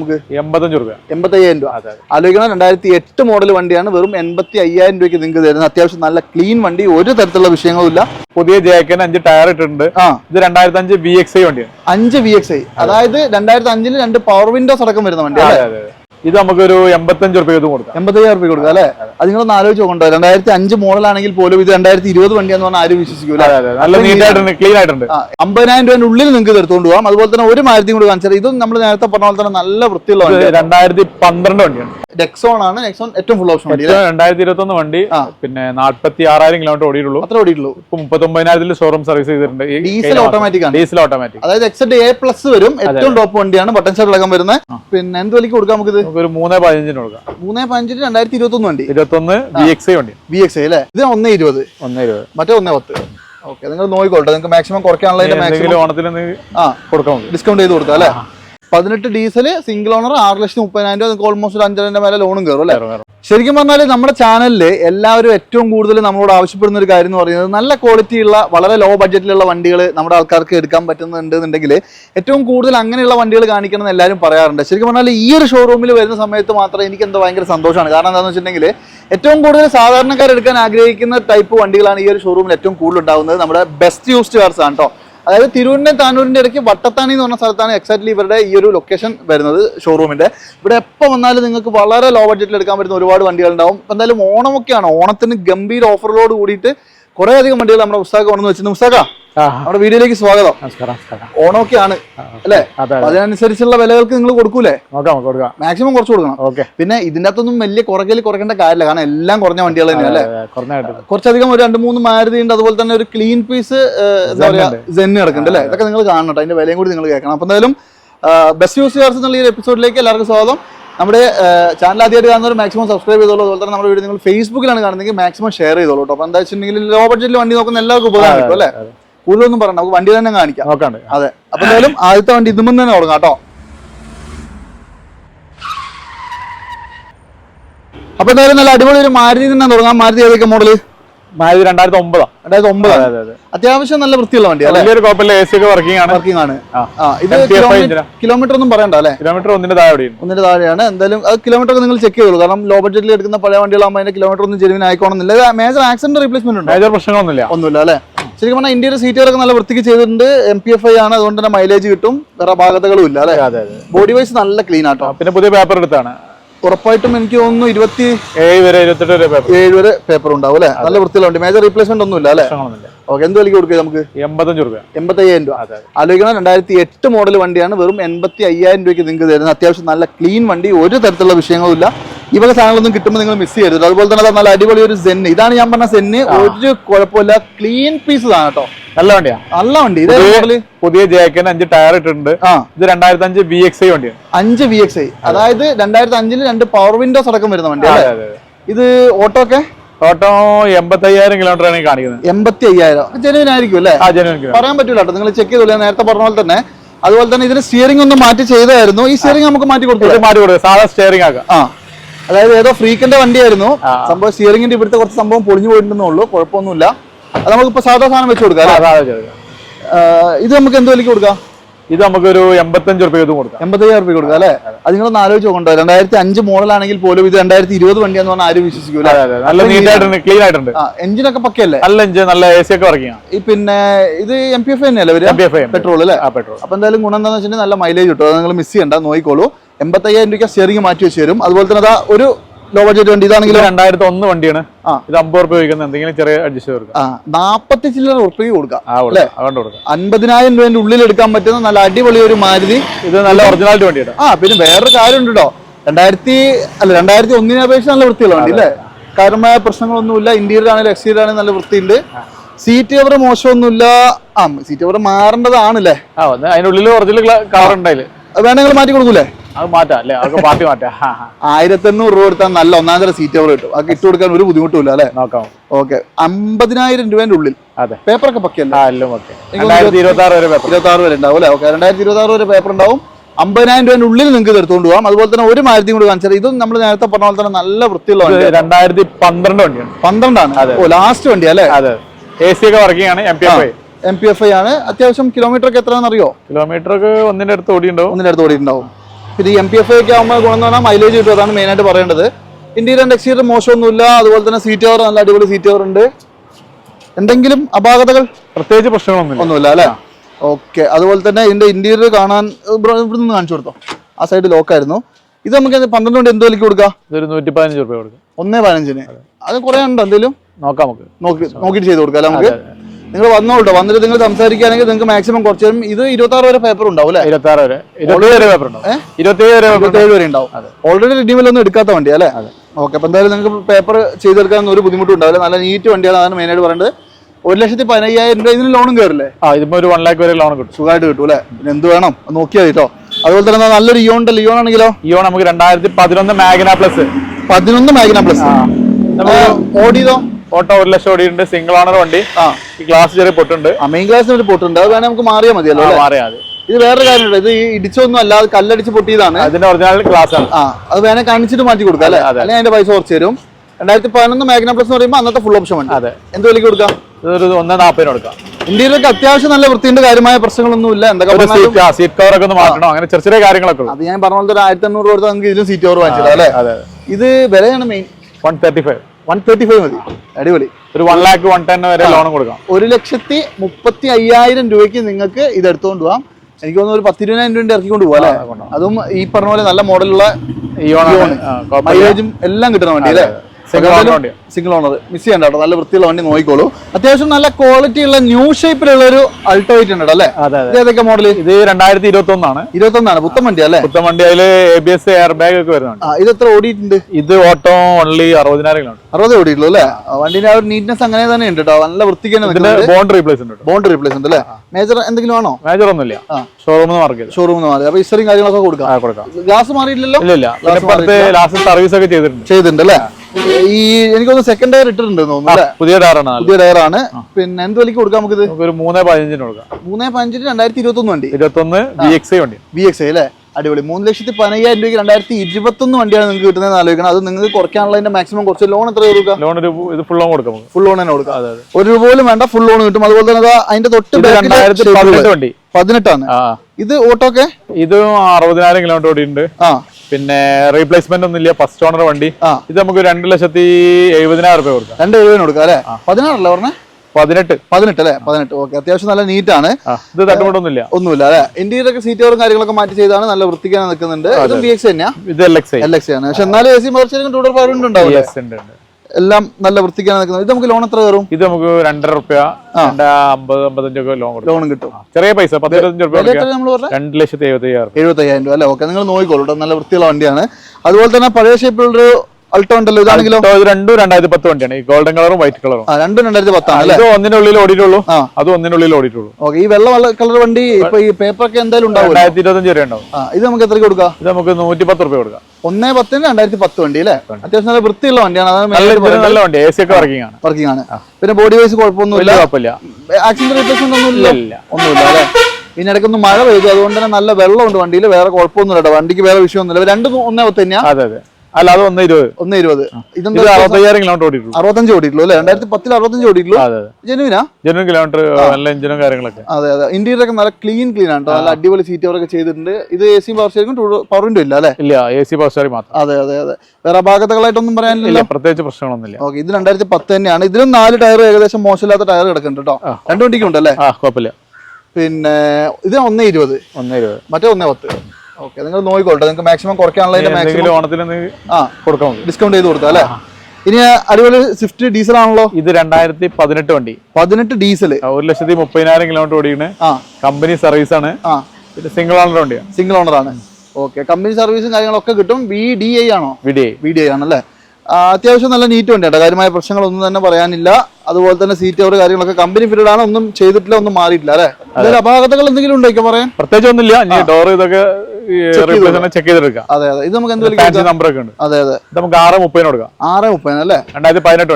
നമുക്ക് എൺപത്തഞ്ച് രൂപ. എൺപത്തി അയ്യായിരം രൂപ ആലോചിക്കണം രണ്ടായിരത്തി എട്ട് മോഡൽ വണ്ടിയാണ്. വെറും എൺപത്തി അയ്യായിരം രൂപയ്ക്ക് നിങ്ങൾക്ക് തരുന്നത്. അത്യാവശ്യം നല്ല ക്ലീൻ വണ്ടി ഒരു തരത്തിലുള്ള വിഷയങ്ങളും ഇല്ല പുതിയ ജേക്കന് അഞ്ച് ടയർ ഇട്ടിട്ടുണ്ട്. ആ. ഇത് രണ്ടായിരത്തി അഞ്ച് ബി എക്സ് ഐ വണ്ടിയാണ്. അഞ്ച് വി എക്സ് ഐ അതായത് രണ്ടായിരത്തി അഞ്ചിൽ രണ്ട് പവർ വിൻഡോസ് അടക്കം വരുന്ന വണ്ടി ഇത് നമുക്കൊരു എൺപത്തഞ്ച് റുപ്യ കൊടുക്കാം. എൺപത്തയ്യായിരം രൂപ കൊടുക്കാം അല്ലേ? അത്. നിങ്ങളൊന്ന് ആലോചിച്ച് നോക്കണ്ടോ? രണ്ടായിരത്തി അഞ്ച് മോഡലാണെങ്കിൽ പോലും ഇത് രണ്ടായിരത്തി ഇരുപത് വണ്ടിയാന്ന് പറഞ്ഞാൽ ആരും വിശ്വസിക്കൂല. നല്ല നീറ്റായിട്ടുണ്ട് ക്ലീൻ ആയിട്ടുണ്ട് അമ്പതിനായിരം രൂപ ഉള്ളിൽ നിങ്ങൾക്ക് തീർത്തുകൊണ്ട് എടുത്തുകൊണ്ട് പോകാം അതുപോലെ തന്നെ ഒരു മാരുതി കൂടി കാണിച്ചാൽ ഇതും നമ്മൾ നേരത്തെ പറഞ്ഞ പോലെ തന്നെ നല്ല വൃത്തിയുള്ള വണ്ടി രണ്ടായിരത്തി പന്ത്രണ്ട് വണ്ടിയാണ്. ഡെക്സോൺ ആണ് ഡെക്സോൺ ഏറ്റവും ഫുൾ ഓപ്ഷൻ വണ്ടി രണ്ടായിരത്തി ഇരുപത്തി ഒന്ന് വണ്ടി പിന്നെ നാല്പത്തി ആറായിരം കിലോമീറ്റർ ഓടിയിട്ടുള്ളൂ. അത്ര ഓടിയിട്ടുള്ളൂ. ഇപ്പൊ മുപ്പത്തി ഒമ്പതിനായിരത്തിൽ ഷോറൂം സർവീസ് ചെയ്തിട്ടുണ്ട് ഡീസൽ ഓട്ടോമാറ്റിക് ആണ്. ഡീസൽ ഓട്ടോമാറ്റിക് അതായത് എക്സെഡ് എ പ്ലസ് വരും. ഏറ്റവും ടോപ്പ് വണ്ടിയാണ്. ബട്ടൺ ഷർട്ട് അടക്കം വരുന്നത്. പിന്നെ എന്ത് വിലക്ക് കൊടുക്കാം നമുക്കിത്? നമുക്കൊരു മൂന്ന് പതിനഞ്ചിന് കൊടുക്കാം. മൂന്ന് പതിനഞ്ചിന് രണ്ടായിരത്തി ഇരുപത്തി ഒന്ന് വണ്ടി. ഇരുപത്തൊന്ന് ബി എക്സ് ഐ വണ്ടി. ബി എക്സ് അല്ലേ? ഇത് ഒന്ന് ഇരുപത്. ഒന്നേ ഇരുപത്. മറ്റേ ഒന്നേ പത്ത്. ഓക്കെ നിങ്ങൾ നോക്കിക്കോട്ടെ നിങ്ങൾക്ക് മാക്സിമം കുറയ്ക്കാനുള്ള ഓണത്തിന് ആ. കൊടുക്കാം ഡിസ്കൗണ്ട് ചെയ്ത് കൊടുക്കാം അല്ലേ? പതിനെട്ട് ഡീസൽ സിംഗിൾ ഓണർ ആറ് ലക്ഷത്തി മുപ്പതിനായിരം രൂപ നിങ്ങൾക്ക് ഓൾമോസ്റ്റ് ഒരു അഞ്ചരന്റെ മേലെ ലോണും കയറും അല്ലേ. ശരിക്കും പറഞ്ഞാൽ നമ്മുടെ ചാനലിൽ എല്ലാവരും ഏറ്റവും കൂടുതൽ നമ്മളോട് ആവശ്യപ്പെടുന്ന ഒരു കാര്യം എന്ന് പറയുന്നത് നല്ല ക്വാളിറ്റിയുള്ള വളരെ ലോ ബഡ്ജറ്റിലുള്ള വണ്ടികൾ നമ്മുടെ ആൾക്കാർക്ക് എടുക്കാൻ പറ്റുന്നുണ്ട് എന്നുണ്ടെങ്കിൽ ഏറ്റവും കൂടുതൽ അങ്ങനെയുള്ള വണ്ടികൾ കാണിക്കണം എന്ന് എല്ലാവരും പറയാറുണ്ട്. ശരിക്കും പറഞ്ഞാൽ ഈ ഒരു ഷോറൂമിൽ വരുന്ന സമയത്ത് മാത്രം എനിക്ക് എന്താ ഭയങ്കര സന്തോഷമാണ്. കാരണം എന്താണെന്ന് വെച്ചിട്ടുണ്ടെങ്കിൽ ഏറ്റവും കൂടുതൽ സാധാരണക്കാർ എടുക്കാൻ ആഗ്രഹിക്കുന്ന ടൈപ്പ് വണ്ടികളാണ് ഈ ഒരു ഷോറൂമിൽ ഏറ്റവും കൂടുതൽ ഉണ്ടാകുന്നത് നമ്മുടെ ബെസ്റ്റ് യൂസ്ഡ് കാർസ് ആണ് കേട്ടോ അതായത് തിരൂരിന്റെ താനൂരിന്റെ ഇടയ്ക്ക് വട്ടത്താണി എന്ന് പറഞ്ഞ സ്ഥലത്താണ് എക്സാക്ട്ലി ഇവരുടെ ഈ ഒരു ലൊക്കേഷൻ വരുന്നത് ഷോറൂമിന്റെ ഇവിടെ എപ്പോൾ വന്നാലും നിങ്ങൾക്ക് വളരെ ലോ ബഡ്ജറ്റിൽ എടുക്കാൻ പറ്റുന്ന ഒരുപാട് വണ്ടികൾ ഉണ്ടാവും എന്തായാലും ഓണമൊക്കെയാണ്. ഓണത്തിന് ഗംഭീര ഓഫറുകളോട് കൂടിയിട്ട് കുറേ അധികം വണ്ടികൾ നമ്മുടെ ഉസ്താഖ് കൊണ്ടു വെച്ചിട്ടുണ്ട്. ഉസ്താഖ ആ, നമ്മുടെ വീഡിയോയിലേക്ക് സ്വാഗതം. ആണ് അല്ലെ? അതിനനുസരിച്ചുള്ള വിലകൾക്ക് നിങ്ങൾ കൊടുക്കൂലേ? മാക്സിമം കുറച്ച് കൊടുക്കണം. ഓക്കെ. പിന്നെ ഇതിന്റെ അകത്തൊന്നും വലിയ കുറയ്ക്കൽ കുറക്കേണ്ട കാര്യമില്ല. കാരണം എല്ലാം കുറഞ്ഞ വണ്ടികൾ തന്നെയാണ് അല്ലേ? കുറച്ചധികം ഒരു രണ്ട് മൂന്ന് മാരുതി ഉണ്ട്. അതുപോലെ തന്നെ ഒരു ക്ലീൻ പീസ് എന്താ പറയാ സെന്ന് കിടക്കുന്നുണ്ട് അല്ലെ? ഇതൊക്കെ നിങ്ങൾ കാണണം അതിന്റെ വിലയും കൂടി നിങ്ങൾ കേൾക്കണം. അപ്പൊ എന്തായാലും ബെസ്റ്റ് യൂസ് എന്നുള്ള ഈ എപ്പിസോഡിലേക്ക് എല്ലാവർക്കും സ്വാഗതം. നമ്മുടെ ചാനൽ ആദ്യമായിട്ട് കാണുന്നവർ മാക്സിമം സബ്സ്ക്രൈബ് ചെയ്തോളൂ. അതുപോലെ തന്നെ നമ്മുടെ വീഡിയോ നിങ്ങൾ ഫേസ്ബുക്കിലാണ് കാണുന്നെങ്കിൽ മാക്സിമം ഷെയർ ചെയ്തോളൂ കേട്ടോ. അപ്പൊ എന്താ വെച്ചിട്ടുണ്ടെങ്കിൽ ലോ ബഡ്ജറ്റിൽ വണ്ടി നോക്കുന്ന എല്ലാവർക്കും ഉപകാരം കിട്ടും അല്ലേ? കൂടുതലൊന്നും പറയണ്ട. നമുക്ക് വണ്ടി തന്നെ കാണിക്കാം. നോക്കാണ്ട് അതെ. അപ്പൊ എന്തായാലും ആദ്യത്തെ വണ്ടി ഇതുമെന്ന് തന്നെ തുടങ്ങാം കേട്ടോ. അപ്പൊ എന്തായാലും നല്ല അടിപൊളി ഒരു മാരുതി തന്നെ തുടങ്ങാം. മാരുതി ഏതൊക്കെ മോഡൽ മാരുതി രണ്ടായിരത്തി ഒമ്പതാ രണ്ടായിരത്തി ഒമ്പതാണ് അതെ അതെ. അത്യാവശ്യം നല്ല വൃത്തിയുള്ള വണ്ടി വലിയൊരു കുഴപ്പമില്ല എ സി ഒക്കെ വർക്കിംഗ് ആണ്. വർക്കിംഗ് ആണ് ഇത് കിലോമീറ്റർ ഒന്നും പറയണ്ട അല്ലേ? കിലോമീറ്റർ ഒന്നിന്റെ താഴെ ഒന്നിന്റെ താഴെയാണ്. എന്തായാലും അത് കിലോമീറ്റർ ഒക്കെ നിങ്ങൾ ചെക്ക് ചെയ്തോളൂ. കാരണം ലോ ബഡ്ജറ്റിൽ എടുക്കുന്ന പഴയ വണ്ടികളാകുമ്പോൾ അതിന്റെ കിലോമീറ്റർ ഒന്നും ജെനുവിൻ ആയിക്കോണമെന്നില്ല മേജർ ആക്സിഡന്റ് റീപ്ലേസ്മെന്റ് ഉണ്ട്? മേജർ പ്രശ്നങ്ങളൊന്നുമില്ല. ഒന്നുമില്ല അല്ലേ? ശരിക്കും പറഞ്ഞാൽ ഇന്ത്യയുടെ സീറ്റുകളൊക്കെ നല്ല വൃത്തിക്ക് ചെയ്തിട്ടുണ്ട്. എം പി എഫ് ഐ ആണ്. അതുകൊണ്ട് തന്നെ മൈലേജ് കിട്ടും. വേറെ ഭാഗതകളും ഇല്ല അല്ലേ? ബോഡി വൈസ് നല്ല ക്ലീൻ ആട്ടോ പിന്നെ പുതിയ പേപ്പർ എടുത്താണ്. ഉറപ്പായിട്ടും എനിക്ക് തോന്നുന്നു ഇരുപത്തി ഏഴ് വരെ ഇരുപത്തെട്ട് വരെ പേപ്പർ ഏഴ് വരെ പേപ്പർ ഉണ്ടാവും അല്ലേ? നല്ല വൃത്തിയിലുണ്ട്. മേജർ റീപ്ലേസ്മെന്റ് ഒന്നും ഇല്ല അല്ലേ ഓക്കെ എന്ത് വിലക്ക് കൊടുക്കുക നമുക്ക്? എൺപത്തഞ്ച് രൂപ. എൺപത്തയ്യായിരം രൂപ. അതെ ആലോചിക്കണം രണ്ടായിരത്തി എട്ട് മോഡൽ വണ്ടിയാണ്. വെറും എൺപത്തി അയ്യായിരം രൂപയ്ക്ക് നിങ്ങൾക്ക് തരുന്നത്. അത്യാവശ്യം നല്ല ക്ലീൻ വണ്ടി ഒരു തരത്തിലുള്ള വിഷയങ്ങളും ഇല്ല. ഈ വക സാധനങ്ങളൊന്നും കിട്ടുമ്പോൾ നിങ്ങൾ മിസ് ചെയ്യരുത്. അതുപോലെ തന്നെ നല്ല അടിപൊളി ഒരു സെന്ന് ഇതാണ് ഞാൻ പറഞ്ഞ സെന്ന് ഒരു കുഴപ്പമില്ല. ക്ലീൻ പീസ് ആണ് കേട്ടോ. നല്ല വണ്ടിയാ. നല്ല വണ്ടി. ഇതേ പുതിയ ജേക്കന് അഞ്ച് ടയർ ഇട്ടിട്ടുണ്ട്. ഇത് രണ്ടായിരത്തി അഞ്ച് ബി എക്സ് ഐ വണ്ടിയാണ് അഞ്ച് വി എക്സ് ഐ അതായത് രണ്ടായിരത്തി അഞ്ചിൽ രണ്ട് പവർ വിൻഡോസ് അടക്കം വരുന്ന വണ്ടി ഇത് ഓട്ടോ ഒക്കെ? ഓട്ടോ എൺപത്തി അയ്യായിരം കിലോമീറ്റർ ആണ് കാണിക്കുന്നത്. എൺപത്തി അയ്യായിരം ജനുവിൻ ആയിരിക്കും അല്ലേ? പറയാൻ പറ്റൂല നിങ്ങൾ ചെക്ക് ചെയ്തോളൂ. നേരത്തെ പറഞ്ഞ പോലെ തന്നെ. അതുപോലെ തന്നെ ഇതിന് സ്റ്റിയറിംഗ് ഒന്ന് മാറ്റി ചെയ്തായിരുന്നു. ഈ സ്റ്റിയറിംഗ് നമുക്ക് മാറ്റി കൊടുത്തു മാറ്റി കൊടുക്കുക സാധാ സ്റ്റിയറിംഗ് ആക്കാം. ആ. അതായത് ഏതോ ഫ്രീക്കിന്റെ വണ്ടിയായിരുന്നു. സംഭവം സ്റ്റിയറിംഗിന്റെ ഇവിടുത്തെ കുറച്ച് സംഭവം പൊളിഞ്ഞു പോയിട്ടുണ്ടെന്നുള്ളൂ കുഴപ്പമൊന്നുമില്ല. അത് നമുക്കിപ്പോ സാധാ സാധനം വെച്ച് കൊടുക്കാം ഇത് നമുക്ക് എന്ത് വിലക്ക് കൊടുക്കാം? ഇത് നമുക്കൊരു എൺപത്തഞ്ച് റുപ്യ ഇത് കൊടുക്കാം. എൺപത്തയ്യായിരം റുപ്യ കൊടുക്കാം അല്ലേ? അത് നിങ്ങളൊന്ന് ആലോചിച്ച് നോക്കണ്ടോ? രണ്ടായിരത്തി അഞ്ച് മോഡലാണെങ്കിൽ പോലും ഇത് രണ്ടായിരത്തി ഇരുപത് വണ്ടിയാന്ന് പറഞ്ഞാൽ ആരും വിശ്വസിക്കൂല നല്ല നീറ്റ് ആയിട്ടുണ്ട് ക്ലീൻ ആയിട്ടുണ്ട്. എഞ്ചിനൊക്കെ പക്കയല്ലേ? നല്ല എഞ്ചിൻ നല്ല എ സി ഒക്കെ വർക്കിംഗ് ആണ്. പിന്നെ ഇത് എം പി എഫ് തന്നെയല്ലേ പെട്രോൾ അല്ലേ? ആ പെട്രോൾ. അപ്പൊ എന്തായാലും ഗുണം എന്താണെന്ന് വെച്ചിട്ടുണ്ടെങ്കിൽ നല്ല മൈലേജ് കിട്ടും. അത് നിങ്ങൾ മിസ് ചെയ്യണ്ട നോക്കിക്കോളൂ. എൺപത്തയ്യായിരം രൂപ സ്റ്റിയറിംഗ് മാറ്റി വെച്ച് തരും. അതുപോലെ തന്നെ അതാ ഒരു ലോ ബഡ്ജറ്റ് വണ്ടി ഇതാണെങ്കിൽ ഇതാണെങ്കിലും രണ്ടായിരത്തി ഒന്ന് വണ്ടിയാണ്. ആ. ഇത് അമ്പത് റുപ്യ ചോദിക്കുന്നത് എന്തെങ്കിലും ചെറിയ അഡ്ജസ്റ്റ് കൊടുക്കാം. ആ നാപ്പത്തി ചില്ലറ ഉറുപ്പിക കൊടുക്കാം അൻപതിനായിരം രൂപ ഉള്ളിൽ എടുക്കാൻ പറ്റുന്ന നല്ല അടിപൊളി ഒരു മാരുതി. ഇത് നല്ല ഒറിജിനാലിറ്റി വണ്ടിയാണ് ആ പിന്നെ വേറൊരു കാര്യം ഉണ്ട് കേട്ടോ രണ്ടായിരത്തി അല്ല രണ്ടായിരത്തി ഒന്നിനെ അപേക്ഷിച്ച് നല്ല വൃത്തിയുള്ള വണ്ടി അല്ലേ? കാര്യമായ പ്രശ്നങ്ങളൊന്നുമില്ല. ഇന്റീരിയർ ആണെങ്കിലും എക്സ്റ്റീരിയർ ആണെങ്കിലും നല്ല വൃത്തിയുണ്ട്. Seat cover മോശമൊന്നുമില്ല. ആ സീറ്റ് കവർ മാറേണ്ടതാണല്ലേ? അതിനുള്ളിൽ ഒറിജിനൽ കളർ ഉണ്ടായില്ലേ വേണമെങ്കിൽ മാറ്റി കൊടുക്കൂലേ? അത് മാറ്റാം അല്ലേ? അതൊക്കെ പാർട്ടി മാറ്റാം. ആയിരത്തി എണ്ണൂറ് രൂപ കൊടുത്താൽ നല്ല ഒന്നാം തരം സീറ്റ് കവർ കിട്ടും. അത് ഇട്ട് കൊടുക്കാൻ ഒരു ബുദ്ധിമുട്ടുമില്ല അല്ലേ? നോക്കാം. ഓക്കെ. അമ്പതിനായിരം രൂപേന്റെ ഉള്ളിൽ അതെ. പേപ്പറൊക്കെ ഇരുപത്തി ആറ് വരെ പേപ്പർ. ഇരുപത്തി ആറ് വരെ ഉണ്ടാവും അല്ലേ? ഓക്കെ രണ്ടായിരത്തി ഇരുപത്തി ആറ് വരെ പേപ്പർ ഉണ്ടാവും. അമ്പതിനായിരം രൂപയുടെ ഉള്ളിൽ നിങ്ങൾക്ക് എടുത്തുകൊണ്ട് പോകാം. അതുപോലെ തന്നെ ഒരു മാരുതി കൂടി കാണിച്ചത് ഇതും നമ്മൾ നേരത്തെ പറഞ്ഞ പോലെ തന്നെ നല്ല വൃത്തിയുള്ള വണ്ടി രണ്ടായിരത്തി പന്ത്രണ്ട് വണ്ടിയാണ്. പന്ത്രണ്ടാണ്? ഓ ലാസ്റ്റ് വണ്ടി അല്ലേ? അതെ. എ സി ഒക്കെ വർക്കിംഗ് ആണ് M P F M P F I ആണ്. അത്യാവശ്യം കിലോമീറ്റർ ഒക്കെ എത്രയാണെന്ന് അറിയോ കിലോമീറ്റർ ഒക്കെ ഒന്നിന്റെ അടുത്ത് ഓടിയുണ്ടാവും ഒന്നിന്റെ അടുത്ത് ഓടിയിട്ടുണ്ടാവും. പിന്നെ എം പി എഫ് ഒക്കെ ആകുമ്പോൾ ഗുണം എന്ന് പറഞ്ഞാൽ മൈലേജ് കിട്ടും. അതാണ് മെയിനായിട്ട് പറയേണ്ടത്. ഇന്റീരിയർ ആൻഡ് എക്സ്റ്റീരിയർ മോശമൊന്നുമില്ല. അതുപോലെ തന്നെ സീറ്റ് കവർ നല്ല അടിപൊളി സീറ്റ് കവർ ഉണ്ട്. എന്തെങ്കിലും അപാകതകൾ? പ്രത്യേകിച്ച് പ്രശ്നങ്ങളൊന്നും ഒന്നുമില്ല അല്ലേ? ഓക്കെ അതുപോലെ തന്നെ ഇതിന്റെ ഇന്റീരിയർ കാണാൻ ഇവിടെ നിന്ന് കാണിച്ചു കൊടുത്തോ? ആ സൈഡ് ലോക്കായിരുന്നു ഇത് നമുക്ക് പന്ത്രണ്ട് കൊണ്ട് എന്ത് വിലക്ക് കൊടുക്കാം? ഇതൊരു നൂറ്റി പതിനഞ്ച് രൂപ കൊടുക്കാം. ഒന്നേ പതിനഞ്ചിന്. അത് കുറേ ഉണ്ടോ എന്തെങ്കിലും നോക്കാം നമുക്ക്. നോക്കി നോക്കിയിട്ട് ചെയ്ത് കൊടുക്കാം അല്ലെ നമുക്ക്? നിങ്ങൾ വന്നോട്ടോ വന്നിട്ട് നിങ്ങൾ സംസാരിക്കുകയാണെങ്കിൽ നിങ്ങൾക്ക് മാക്സിമം കുറച്ച് നേരം ഇത് ഇരുപത്തി ആറ് വരെ പേപ്പർ ഉണ്ടാവും അല്ലേ? ഇരുപത്തി ആറ് വരെ ഇരുപത്തി വരെ പേപ്പർ ഉണ്ടാവും. ഇരുപത്തേഴ് വരെ ഇരുപത്തേഴ് വരെ ഉണ്ടാവും. ഓൾറെഡി ഒന്നും എടുക്കാത്ത വണ്ടി അല്ലേ? ഓക്കെ അപ്പൊ എന്തായാലും നിങ്ങൾക്ക് പേപ്പർ ചെയ്തെടുക്കാൻ ഒരു ബുദ്ധിമുട്ടും ഉണ്ടാവില്ല. നല്ല നീറ്റ് വണ്ടിയാണ് അതാണ് മെയിനായിട്ട് പറയുന്നത് ഒരു ലക്ഷത്തി പതിനയ്യായിരം രൂപ ഇതിന് ലോണും കയറില്ലേ ആ ഇതിപ്പോ ഒരു വൺ ലാക്ക് വരെ ലോൺ കിട്ടും. സുഖമായിട്ട് കിട്ടും അല്ലേ? പിന്നെ എന്ത് വേണം? നോക്കിയാൽ കേട്ടോ അതുപോലെ തന്നെ നല്ലൊരു ഇയോൺ ഉണ്ട് ലിയോൺ ആണെങ്കിലോ? ഇയോൺ നമുക്ക് രണ്ടായിരത്തി പതിനൊന്ന് മാഗ്ന പ്ലസ് പതിനൊന്ന് മാഗ്ന പ്ലസ് ഓടിയതോ? ഓട്ടോ ഒരു ലക്ഷം ഓടിയിട്ടുണ്ട്. സിംഗിൾ ഓണർ വണ്ടി. ആ. ഈ ഗ്ലാസ് ചെറിയ പൊട്ടുണ്ട്. മെയിൻ ക്ലാസ്സിന് ഒരു പൊട്ടുണ്ട്. അത് നമുക്ക് മാറിയാൽ മതിയല്ലോ മാറിയാതെ മതി. ഇത് വേറൊരു കാര്യമുണ്ട്. ഇത് ഈ ഇടിച്ചൊന്നും അല്ലാതെ കല്ലടിച്ച് പൊട്ടിയതാണ്. അതിന്റെ ഒറിജിനൽ ഗ്ലാസ് ആണ്. ആ അത് വേണേ കാണിച്ചിട്ട് മാറ്റി കൊടുക്കാം അല്ലേ? അല്ലെങ്കിൽ അതിന്റെ പൈസ കുറച്ച് തരും. രണ്ടായിരത്തി പതിനൊന്ന് മാഗ്ന പ്ലസ് എന്ന് പറയുമ്പോൾ അന്നത്തെ ഫുൾ ഓപ്ഷൻ ഉണ്ട് അതെ. എന്ത് വിലക്ക് കൊടുക്കാം? ഇതൊരു ഒന്ന് നാൽപ്പതിന് കൊടുക്കാം. ഇന്ത്യയിലൊക്കെ അത്യാവശ്യം നല്ല വൃത്തിയുടെ കാര്യമായ പ്രശ്നങ്ങളൊന്നും ഇല്ല. എന്തൊക്കെ സീറ്റ് കവർ ഒക്കെ ഒന്ന് മാറ്റണം. അങ്ങനെ ചെറിയ ചെറിയ കാര്യങ്ങളൊക്കെ അത് ഞാൻ പറഞ്ഞ പോലെ ഒരു ആയിരത്തി അഞ്ഞൂറ് കൊടുത്താൽ നമുക്ക് ഇതിലും സീറ്റ് കവർ വാങ്ങിച്ചത് അല്ലേ? അതെ ഇത് വിലയാണ് main one thirty five one thirty five മതി. അടിപൊളി. ഒരു വൺ ലാക്ക് വൺ ടെൻ വരെ ലോൺ കൊടുക്കാം. ഒരു ലക്ഷത്തി മുപ്പത്തി അയ്യായിരം രൂപയ്ക്ക് നിങ്ങൾക്ക് ഇത് എടുത്തുകൊണ്ട് പോവാം. എനിക്ക് തോന്നുന്നു ഒരു പത്ത് ഇരുപതിനായിരം രൂപ ഇറക്കിക്കൊണ്ട് പോവാം അല്ലേ? അതും ഈ പറഞ്ഞ പോലെ നല്ല മോഡലുള്ള മൈലേജും എല്ലാം കിട്ടുന്ന വേണ്ടി അല്ലേ? സിംഗിൾ ഓണർ മിസ് ചെയ്യണ്ട കേട്ടോ. നല്ല വൃത്തിയുള്ള വണ്ടി നോക്കിക്കോളൂ. അത്യാവശ്യം നല്ല ക്വാളിറ്റി ഉള്ള ന്യൂ ഷേപ്പിലുള്ള ഒരു അൾട്ടോ എയ്റ്റ് ഉണ്ട് അല്ലേ? ഏതൊക്കെ മോഡൽ ഇത് രണ്ടായിരത്തി ഇരുപത്തി ഒന്നാണ് ഇരുപത്തൊന്നാണ്. പുത്തൻ വണ്ടി അല്ലേ? പുത്തൻ വണ്ടി അതിൽ A B S air bag ഒക്കെ വരുന്നുണ്ട്. ഇത് എത്ര ഓടിയിട്ടുണ്ട്? ഇത് ഓട്ടോ ഓൺലി അറുപതിനായിരം കിലോമീറ്റർ അറുപത് ഓടിയിട്ടുള്ളൂ അല്ലേ? വണ്ടിന്റെ ആ ഒരു നീറ്റ്നെസ് അങ്ങനെ തന്നെ ഉണ്ട് കേട്ടോ. നല്ല വൃത്തിക്ക് തന്നെ ബോണ്ട് റീപ്ലേസ് ഉണ്ട്. ബോണ്ട് റീപ്ലേസ് ഉണ്ട് അല്ലേ മേജർ എന്തെങ്കിലും ആണോ? മേജർ ഒന്നുമില്ല. ഷോറൂമിൽ മാർക്ക് ഷോറൂമിൽ മാറി അപ്പൊ ഇസ്റ്ററിയും കാര്യങ്ങളൊക്കെ കൊടുക്കാം. കൊടുക്കാം. ഗ്ലാസ് മാറിയിട്ടില്ലല്ലോ? ഇല്ല ലാസ്റ്റ് സർവീസ് ഒക്കെ ചെയ്തിട്ടുണ്ട്. ചെയ്തിട്ടുണ്ട് അല്ലേ? ഈ എനിക്കൊന്ന് സെക്കൻഡ് ടയർ ഇട്ടിട്ടുണ്ട് തോന്നുന്നു അല്ലേ? പുതിയ ആണ്. പുതിയ ടയറാണ് പിന്നെ എന്ത് വിലക്ക് കൊടുക്കാം നമുക്ക് ഒരു മൂന്നേ പതിനഞ്ചിന് കൊടുക്കാം. മൂന്നേ പതിനഞ്ചിന് രണ്ടായിരത്തി ഇരുപത്തി ഒന്ന് വണ്ടി. ഇരുപത്തൊന്ന് ബി എക്സ് വണ്ടി. വി എക്സ് അല്ലേ? അടിപൊളി. മൂന്ന് ലക്ഷത്തി പതിനയ്യായിരം രൂപയ്ക്ക് രണ്ടായിരത്തി ഇരുപത്തൊന്ന് വണ്ടിയാണ് നിങ്ങൾക്ക് കിട്ടുന്നത് ആലോചിക്കണം. അത് നിങ്ങൾക്ക് കുറയ്ക്കാനുള്ള മാക്സിമം കുറച്ച് ലോൺ എത്ര കൊടുക്കുക ലോൺ ഒരു ഇത് ഫുൾ ലോൺ കൊടുക്കാം ഫുൾ ലോൺ തന്നെ കൊടുക്കാം. ഒരു രൂപ പോലും വേണ്ട ഫുൾ ലോൺ കിട്ടും. അതുപോലെ തന്നെ അതിന്റെ തൊട്ട് വണ്ടി. പതിനെട്ടാണ്. ഇത് ഓട്ടോക്കെ? ഇത് അറുപതിനായിരം കിലോമീറ്റർ ഓടിയിട്ടുണ്ട്. ആ. പിന്നെ റീപ്ലേസ്മെന്റ് ഒന്നും ഇല്ല ഫസ്റ്റ് ഓണർ വണ്ടി. ഇത് നമുക്ക് രണ്ട് ലക്ഷത്തി എഴുപതിനായിരം രൂപ കൊടുക്കാം. രണ്ട് എഴുപതിന് കൊടുക്കാം അല്ലേ? പതിനാറല്ലേ പറഞ്ഞേ? പതിനെട്ട്. പതിനെട്ട് അല്ലേ? പതിനെട്ട്. ഓക്കെ. അത്യാവശ്യം നല്ല നീറ്റ് ആണ് ഇത് തട്ടുമുട്ടൊന്നുമില്ല. ഒന്നുമില്ല അല്ലെ? ഇന്റീരിയർ ഒക്കെ സീറ്റുകളും കാര്യങ്ങളൊക്കെ മാറ്റി ചെയ്താണ്. നല്ല വൃത്തിക്കാൻ നിൽക്കുന്നുണ്ട്. ഇത് ബി എക്സ് തന്നെയാ? ഇത് L X I L X ആണ്. പക്ഷെ എന്നാലും എ സി ടൂഡർ യെസ് ഉണ്ട് എല്ലാം നല്ല വൃത്തിക്കാണ് നിൽക്കുന്നത് ഇത് നമുക്ക് ലോൺ എത്ര കയറും? ഇത് നമുക്ക് രണ്ടര റുപ്യ അമ്പത് അമ്പത്തഞ്ചൊക്കെ ലോൺ ലോണും കിട്ടും. ചെറിയ പൈസ രണ്ട് ലക്ഷത്തി എഴുപത്തി അയ്യായിരം എഴുപത്തയ്യായിരം രൂപ അല്ലേ? ഓക്കെ നിങ്ങൾ നോക്കിക്കോളൂ നല്ല വൃത്തിയുള്ള വണ്ടിയാണ്. അതുപോലെ തന്നെ പഴയ ഷേപ്പിലുള്ളൊരു അൾട്ടോ ഉണ്ടല്ലോ ഇതാണെങ്കിലോ? രണ്ടും രണ്ടായിരത്തി പത്ത് വണ്ടിയാണ്. ഈ ഗോൾഡൻ കളറും വൈറ്റ് കളറും രണ്ടും രണ്ടായിരത്തി പത്താണ് ഇത് ഒന്നിന്റെ ഉള്ളിൽ ഓടിയിട്ടുള്ളൂ. അത് ഒന്നിനുള്ളിൽ ഓടിയിട്ടുള്ളൂ. ഓക്കെ ഈ വെള്ള കളർ വണ്ടി ഇപ്പൊ ഈ പേപ്പർ ഒക്കെ എന്തായാലും ഉണ്ടാവും രണ്ടായിരത്തി ഇരുപത്തഞ്ച് വരെ ഉണ്ടാവും. ഇത് നമുക്ക് എത്രയ്ക്ക് കൊടുക്കാം? ഇത് നമുക്ക് നൂറ്റി പത്ത് റുപ്യ കൊടുക്കാം. ഒന്നേ പത്തിന് രണ്ടായിരത്തി പത്ത് വണ്ടി അല്ലേ? അത്യാവശ്യം നല്ല വൃത്തിയുള്ള വണ്ടിയാണ്. അതാണ് നല്ല വണ്ടി. എ സി ഒക്കെ വർക്കിംഗ് ആണ്. വർക്കിംഗ് ആണ്. പിന്നെ ബോഡി വൈസ് കുഴപ്പമൊന്നുമില്ല. കുഴപ്പമില്ല. ആക്സിഡന്റ് റീപ്ലേസ്മെന്റ് ഒന്നുമില്ല? ഇല്ല ഒന്നുമില്ല അല്ലേ? പിന്നെ ഇടയ്ക്കൊന്ന് മഴ പെയ്തു. അതുകൊണ്ട് തന്നെ നല്ല വെള്ളമുണ്ട് വണ്ടിയിൽ. വേറെ കുഴപ്പമൊന്നുമില്ല വണ്ടിക്ക് വേറെ വിഷയമൊന്നുമില്ല. രണ്ടും ഒന്നേ പത്ത് തന്നെയാ? അതെ അതെ. അല്ല അത് ഒന്ന് ഇരുപത്. ഒന്ന് ഇരുപത്. ഇത് ഇതെന്താ അറുപത്തയ്യായിരം കിലോമീറ്റർ ഓടിയിട്ടുള്ളൂ. അറുപത്തഞ്ച് ഓടിയിട്ടുള്ളൂ അല്ലേ? രണ്ടായിരത്തി പത്തിൽ അറുപത്തഞ്ച് ഓടിയിട്ടുള്ളൂ? ജനുവിനാ ജനുവൻ കിലോമീറ്റർ നല്ല എഞ്ചിനും കാര്യങ്ങളൊക്കെ. അതെ അതെ. ഇന്റീരിയർ ഒക്കെ നല്ല ക്ലീൻ ക്ലീൻ ആണ് നല്ല അടിപൊളി സീറ്റ് ഒക്കെ ചെയ്തിട്ടുണ്ട്. ഇത് A C power steering power window ഇല്ല അല്ലേ? ഇല്ല എ സി പവർ മാത്രം. അതെ അതെ അതെ. വേറെ ഭാഗത്തുകളായിട്ടൊന്നും പറയാനില്ല പ്രത്യേകിച്ച് പ്രശ്നങ്ങളൊന്നുമില്ല. ഓക്കെ ഇത് രണ്ടായിരത്തി പത്ത് തന്നെയാണ്. ഇതിലും നാല് ടയർ ഏകദേശം മോശമില്ലാത്ത ടയർ കിടക്കുന്നുണ്ട് കേട്ടോ. രണ്ടു വണ്ടിക്കുണ്ടല്ലേ ആ കുഴപ്പമില്ല. പിന്നെ ഇത് ഒന്നേ ഇരുപത്. ഒന്ന് ഇരുപത്. മറ്റേ ഒന്നേ പത്ത്. ഓക്കെ നിങ്ങൾ നോക്കിക്കോട്ടെ. നിങ്ങൾക്ക് മാക്സിമം കുറയ്ക്കാനുള്ളതിന്റെ മാക്സിമം ഓണത്തിന് ആ കൊടുക്കാം ഡിസ്കൗണ്ട് ചെയ്ത് കൊടുക്കാം അല്ലേ? ഇനി അടിപൊളി സ്വിഫ്റ്റ് ഡീസൽ ആണല്ലോ? ഇത് രണ്ടായിരത്തി പതിനെട്ട് വണ്ടി. പതിനെട്ട് ഡീസൽ ഒരു ലക്ഷത്തി മുപ്പതിനായിരം കിലോമീറ്റർ ഓടിയാണ് കമ്പനി സർവീസ് ആണ്. ഇത് സിംഗിൾ ഓണർ വണ്ടിയാണ് സിംഗിൾ ഓണർ ആണ്. ഓക്കെ കമ്പനി സർവീസും കാര്യങ്ങളൊക്കെ കിട്ടും. വി ഡി ഐ ആണോ? V D I V D I ആണല്ലേ? അത്യാവശ്യം നല്ല നീറ്റ് വണ്ടി കേട്ടോ കാര്യമായ പ്രശ്നങ്ങളൊന്നും തന്നെ പറയാനില്ല. അതുപോലെ തന്നെ സീറ്റ് അവർ കാര്യങ്ങളൊക്കെ കമ്പനി ഫിറ്റഡ് ആണ്. ഒന്നും ചെയ്തിട്ടില്ല ഒന്നും മാറിയിട്ടില്ല അല്ലേ? അപാകതകൾ എന്തെങ്കിലും ഉണ്ടോ പറയാൻ? പ്രത്യേകിച്ച് ഒന്നുമില്ല. ഡോർ ഇതൊക്കെ ചെക്ക് ചെയ്തെടുക്കാം. അതെ അതെ. ഇത് നമുക്ക് നമ്പർ ഒക്കെ ഉണ്ട്. അതെ അതെ. നമുക്ക് ആറ് മുപ്പതിന് കൊടുക്കാം. ആറ് മുപ്പതിന് അല്ലേ? രണ്ടായിരത്തി പതിനെട്ട്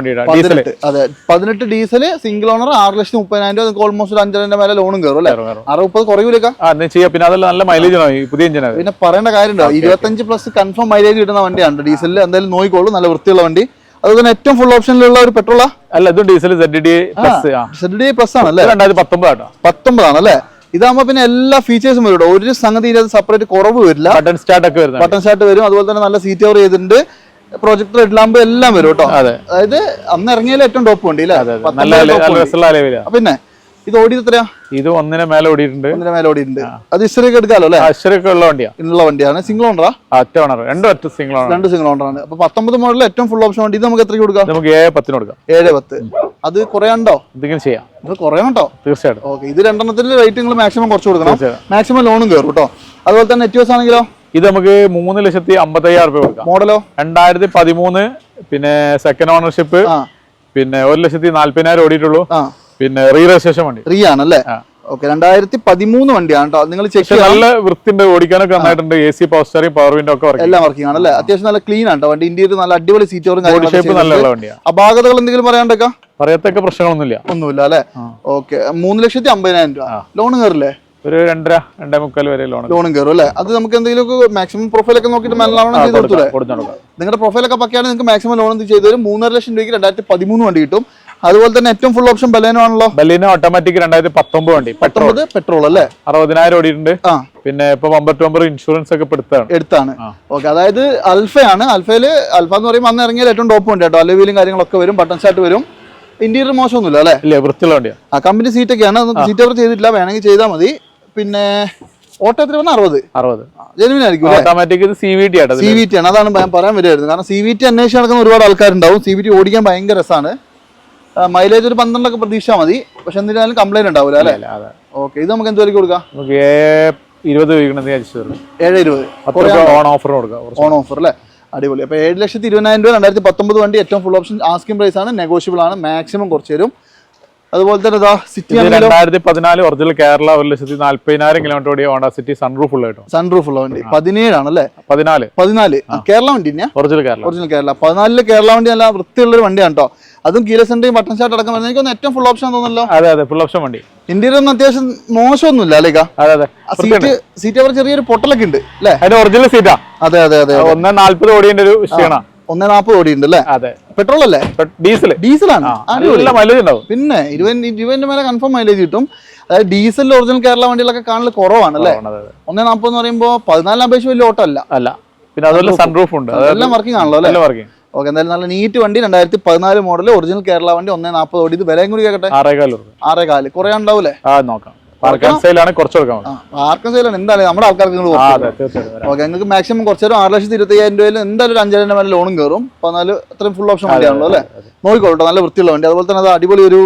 അതെ. പതിനെട്ട് ഡീസൽ സിംഗിൾ ഓണർ ആറ് ലക്ഷത്തി മുപ്പതിനായിരം രൂപ നിങ്ങൾക്ക് ഓൾമോസ്റ്റ് ഒരു അഞ്ചരന്റെ മേലെ ലോണും കയറും അല്ലേ? ആറ് മുപ്പത് കുറയൂലേക്കാ ചെയ്യാം. പിന്നെ അതല്ല നല്ല മൈലേജ് പുതിയ പിന്നെ പറയേണ്ട കാര്യമുണ്ടോ. ഇരുപത്തഞ്ച് പ്ലസ് കൺഫേം മൈലേജ് കിട്ടുന്ന വണ്ടിയാണ്. ഡീസലിൽ എന്തായാലും നോക്കിക്കോളൂ. നല്ല വൃത്തിയുള്ള വണ്ടി. അതുപോലെ ഏറ്റവും ഫുൾ ഓപ്ഷനിലുള്ള ഒരു പെട്രോളാ അല്ല ഇതും diesel Z D plus Z D plus ആണ് അല്ലേ? ഇത് രണ്ടായിരത്തി പത്തൊമ്പത് കേട്ടോ. പത്തൊമ്പതാണ് അല്ലേ? ഇതാകുമ്പോ പിന്നെ എല്ലാ ഫീച്ചേഴ്സും വരും. ഒരു സംഗതി ഇല്ലാതെ സെപ്പറേറ്റ് കുറവ് വരില്ല. ബട്ടൺ സ്റ്റാർട്ട് ഒക്കെ വരും ബട്ടൺ സ്റ്റാർട്ട് വരും. അതുപോലെ തന്നെ നല്ല സീറ്റ് കവർ ചെയ്തിട്ടുണ്ട്. പ്രൊജക്ടർ ഹെഡ് ലാമ്പ് എല്ലാം വരും കേട്ടോ അതായത് അന്ന് ഇറങ്ങിയാലും ഏറ്റവും ടോപ്പ് വണ്ടി അല്ലേ പിന്നെ ഇത് ഓടിയത് എത്രയാ? ഇത് ഒന്നിനെ മേലെ ഓടിയിട്ടുണ്ട്. ഒന്നിന് മേലെ ഓടിയിട്ടുണ്ട്. അത് ഹിസ്റ്ററി ഒക്കെ എടുക്കാലോ അല്ലേ? അശ്വരൊക്കെ ഉള്ള വണ്ടിയാണ്. ഉള്ള വണ്ടിയാണ് സിംഗിൾ ഓണറാ ഒറ്റ ഓണർ രണ്ടും ഒറ്റ സിംഗിൾ ഓണർ രണ്ട് സിംഗിൾ ഓണറാണ് അപ്പൊ പത്തൊമ്പത് മോഡൽ ഏറ്റവും ഫുൾ ഓപ്ഷൻ വണ്ടി ഇത് നമുക്ക് എത്രയ്ക്ക് കൊടുക്കാം? നമുക്ക് ഏഴ് പത്തിന് കൊടുക്കാം. ഏഴ് പത്ത്. അത് കുറയാണ്ടോ എന്തെങ്കിലും ചെയ്യാം. ഇത് കുറയണോ തീർച്ചയായിട്ടും. ഓക്കെ. ഇത് രണ്ടെണ്ണത്തിന്റെ റേറ്റ് നിങ്ങൾ മാക്സിമം കുറച്ച് കൊടുക്കണം. മാക്സിമം ലോണും കയറും കേട്ടോ അതുപോലെ തന്നെ നെറ്റ് ആണെങ്കിലോ? ഇത് നമുക്ക് മൂന്ന് ലക്ഷത്തി അമ്പത്തയ്യായിരം രൂപ കൊടുക്കാം. മോഡലോ രണ്ടായിരത്തി പതിമൂന്ന് പിന്നെ സെക്കൻഡ് ഓണർഷിപ്പ് പിന്നെ ഒരു ലക്ഷത്തി നാല്പതിനായിരം ഓടിയിട്ടുള്ളൂ. പിന്നെ റീ രജിസ്ട്രേഷൻ വണ്ടി. റീ ആണല്ലേ അല്ലേ ഓക്കെ രണ്ടായിരത്തി പതിമൂന്ന് വണ്ടിയാണ് കേട്ടോ. നിങ്ങൾ ചെക്ക് നല്ല വൃത്തിന്റെ ഓടിക്കാനൊക്കെ നന്നായിട്ടുണ്ട്. A C power steering power window ഒക്കെ എല്ലാം വർക്കിംഗ് ആണല്ലേ അത്യാവശ്യം നല്ല ക്ലീൻ ആണ് വണ്ടി ഇന്ത്യയിൽ നല്ല അടിപൊളി സീറ്റോറും അപാകതകൾ എന്തെങ്കിലും പറയാണ്ടൊക്കെ പറയത്തൊക്കെ പ്രശ്നങ്ങളൊന്നുമില്ല. ഒന്നുമില്ല അല്ലേ? ഓക്കെ മൂന്ന് ലക്ഷത്തി അമ്പതിനായിരം രൂപ. ലോൺ കയറില്ലേ? ഒരു രണ്ടര രണ്ടേ മുക്കാൽ വരെ ലോൺ ലോണും കയറും അല്ലേ? അത് നമുക്ക് എന്തെങ്കിലും മാക്സിമം പ്രൊഫൈൽ ഒക്കെ നോക്കിയിട്ട് നല്ലവണ്ണം ചെയ്ത് കൊടുത്തൂടെ? നിങ്ങളുടെ പ്രൊഫൈൽ ഒക്കെ പക്കയാണ് നിങ്ങൾക്ക് മാക്സിമം ലോൺ എന്ത് ചെയ്തു തരും മൂന്നര ലക്ഷം രൂപയ്ക്ക് രണ്ടായിരത്തി പതിമൂന്ന് വണ്ടി കിട്ടും. അതുപോലെ തന്നെ ഏറ്റവും ഫുൾ ഓപ്ഷൻ ബലേനോ ആണല്ലോ. ബലേനോ ഓട്ടോമാറ്റിക് രണ്ടായിരത്തി പത്തൊമ്പത് വണ്ടി. പെട്രോൾ പത്തൊമ്പത് പെട്രോൾ അല്ലേ? അറുപതിനായിരം ഓടിയിട്ടുണ്ട്. പിന്നെ ഇപ്പൊ ബമ്പർ ടു ബമ്പർ ഇൻഷുറൻസ് ഒക്കെ എടുത്താണ്. എടുത്താണ്. ഓക്കെ അതായത് അൽഫയാണ്. അൽഫയിൽ അൽഫ എന്ന് പറയുമ്പോൾ അന്ന് ഇറങ്ങിയാൽ ഏറ്റവും ടോപ്പ് ഉണ്ട് കേട്ടോ. അലുവീലും കാര്യങ്ങളൊക്കെ വരും ബട്ടൺ സ്റ്റാർട്ട് വരും. ഇന്റീരിയർ മോശമൊന്നുമില്ല അല്ലേ? ഇല്ല വൃത്തിയുള്ള വണ്ടിയാണ് ആ കമ്പനി സീറ്റ് സീറ്റൊക്കെയാണ് സീറ്റ് അവർ ചെയ്തിട്ടില്ല. വേണമെങ്കിൽ ചെയ്താൽ മതി. പിന്നെ ഓട്ടോ എത്ര പറഞ്ഞാൽ അറുപത്. അറുപത്. ജെനുവിൻ ആയിരിക്കും ഓട്ടോമാറ്റിക് സി വി ടി ആണ് സി വി ടി ആണ്. അതാണ് ഞാൻ പറയാൻ വരുമായിരുന്നു കാരണം സി വി ടി അന്വേഷിച്ച് നടക്കുന്ന ഒരുപാട് ആൾക്കാരുണ്ടാവും. സി വി ടി ഓടിക്കാൻ ഭയങ്കര രസമാണ്. മൈലേജ് ഒരു പന്ത്രണ്ടൊക്കെ പ്രതീക്ഷ മതി. പക്ഷെ എന്തിനാലും കംപ്ലൈന്റ് ഉണ്ടാവില്ല അല്ലേ? ഓക്കെ ഇത് നമുക്ക് എന്ത് കൊടുക്കാം? നമുക്ക് ഇരുപത് ഏഴ് ഓൺ ഓഫർ കൊടുക്കാം ഓൺ ഓഫർ അല്ലേ? അടിപൊളി. അപ്പോൾ ഏഴ് ലക്ഷത്തി ഇരുപതിനായിരം രൂപ രണ്ടായിരത്തി പത്തൊമ്പത് വണ്ടി ഏറ്റവും ഫുൾ ഓപ്ഷൻ ആസ്കിംഗ് പ്രൈസ് ആണ് നെഗോഷ്യബിൾ ആണ് മാക്സിമം കുറച്ച് തരും. അതുപോലെ തന്നെ സിറ്റി രണ്ടായിരത്തി പതിനാല് ഒറിജിനൽ കേരള ഒരു ലക്ഷത്തി നാല്പതിനായിരം കിലോമീറ്റർ ഓടിയ ഹോണ്ട സിറ്റി സൺറൂഫ് ഉള്ള കേട്ടോ സൺറൂഫ് ഉള്ള വണ്ടി. പതിനേഴാണ് അല്ലേ? പതിനാല്. പതിനാല്. കേരള വണ്ടി ഒറിജിനൽ കേരള. ഒറിജിനൽ കേരള. പതിനാലിൽ കേരള വണ്ടി നല്ല വൃത്തിയുള്ള ഒരു വണ്ടിയാണ് കേട്ടോ അതും കീലസെന്റെയും ബട്ടൺ ഷാർട്ട് അടക്കം വരുന്നത് എനിക്കൊന്ന് ഏറ്റവും ഫുൾ ഓപ്ഷൻ തോന്നുന്നല്ലോ. അതെ അതെ ഫുൾ ഓപ്ഷൻ വണ്ടി. ഇന്ത്യയിൽ ഒന്നും അത്യാവശ്യം മോശമൊന്നുമില്ല അല്ലേ? അതെ അതെ. സീറ്റ് സീറ്റ് അവർ ചെറിയൊരു പൊട്ടലൊക്കെ ഉണ്ട് അല്ലേ? അതിന്റെ ഒറിജിനൽ സീറ്റാ അതെ അതെ അതെ ഒന്ന് നാല്പത് ഓടിയതിന്റെ ഒരു ക്ഷീണ. ഒന്നേ നാൽപ്പത് ഓടി ഉണ്ട് അല്ലേ? അതെ. പെട്രോൾ അല്ലേ? ഡീസൽ ഡീസലാണ് മൈലേജ് ഉണ്ടാവും. പിന്നെ ഇരുപത് ഇരുപതിന്റെ മേലെ കൺഫേം മൈലേജ് കിട്ടും. അതായത് ഡീസൽ ഒറിജിനൽ കേരള വണ്ടികളൊക്കെ കാണൽ കുറവാണ് അല്ലേ. ഒന്നേ നാൽപ്പത് എന്ന് പറയുമ്പോൾ പതിനാലിന് അപേക്ഷിച്ച് വലിയ ഓട്ടം അല്ല അല്ല പിന്നെ അതുപോലെ സൺറൂഫ് ഉണ്ട്. അതായത് എല്ലാം വർക്കിംഗ് ആണല്ലോ അല്ലേ? വർക്കിംഗ് ഓക്കെ എന്തായാലും നല്ല നീറ്റ് വണ്ടി രണ്ടായിരത്തി പതിനാല് മോഡൽ ഒറിജിനൽ കേരള വണ്ടി ഒന്നേ നാൽപ്പത് ഓടി ഇത് വിലയും കൂടി കേട്ടെ ആറേകാൽ ആറേകാൽ. ആറേ കാൽ കുറെ ഉണ്ടാവൂലേ? ആ നോക്കാം. പാർക്കാൻ സെയിലാണ് എന്തായാലും നമ്മുടെ ആൾക്കാർക്ക്. ഓക്കെ നിങ്ങൾക്ക് മാക്സിമം കുറച്ചേരം ആറ് ലക്ഷത്തി ഇരുപത്തി അയ്യായിരം രൂപയിൽ എന്തായാലും ഒരു അഞ്ചായിരം മേലെ ലോണും കയറും പതിനാല് അത്രയും ഫുൾ ഓപ്ഷൻ വണ്ടിയാണല്ലോ അല്ലേ? നോക്കിക്കോട്ടെ നല്ല വൃത്തിയുള്ള വണ്ടി. അതുപോലെ തന്നെ അത് അടിപൊളി ഒരു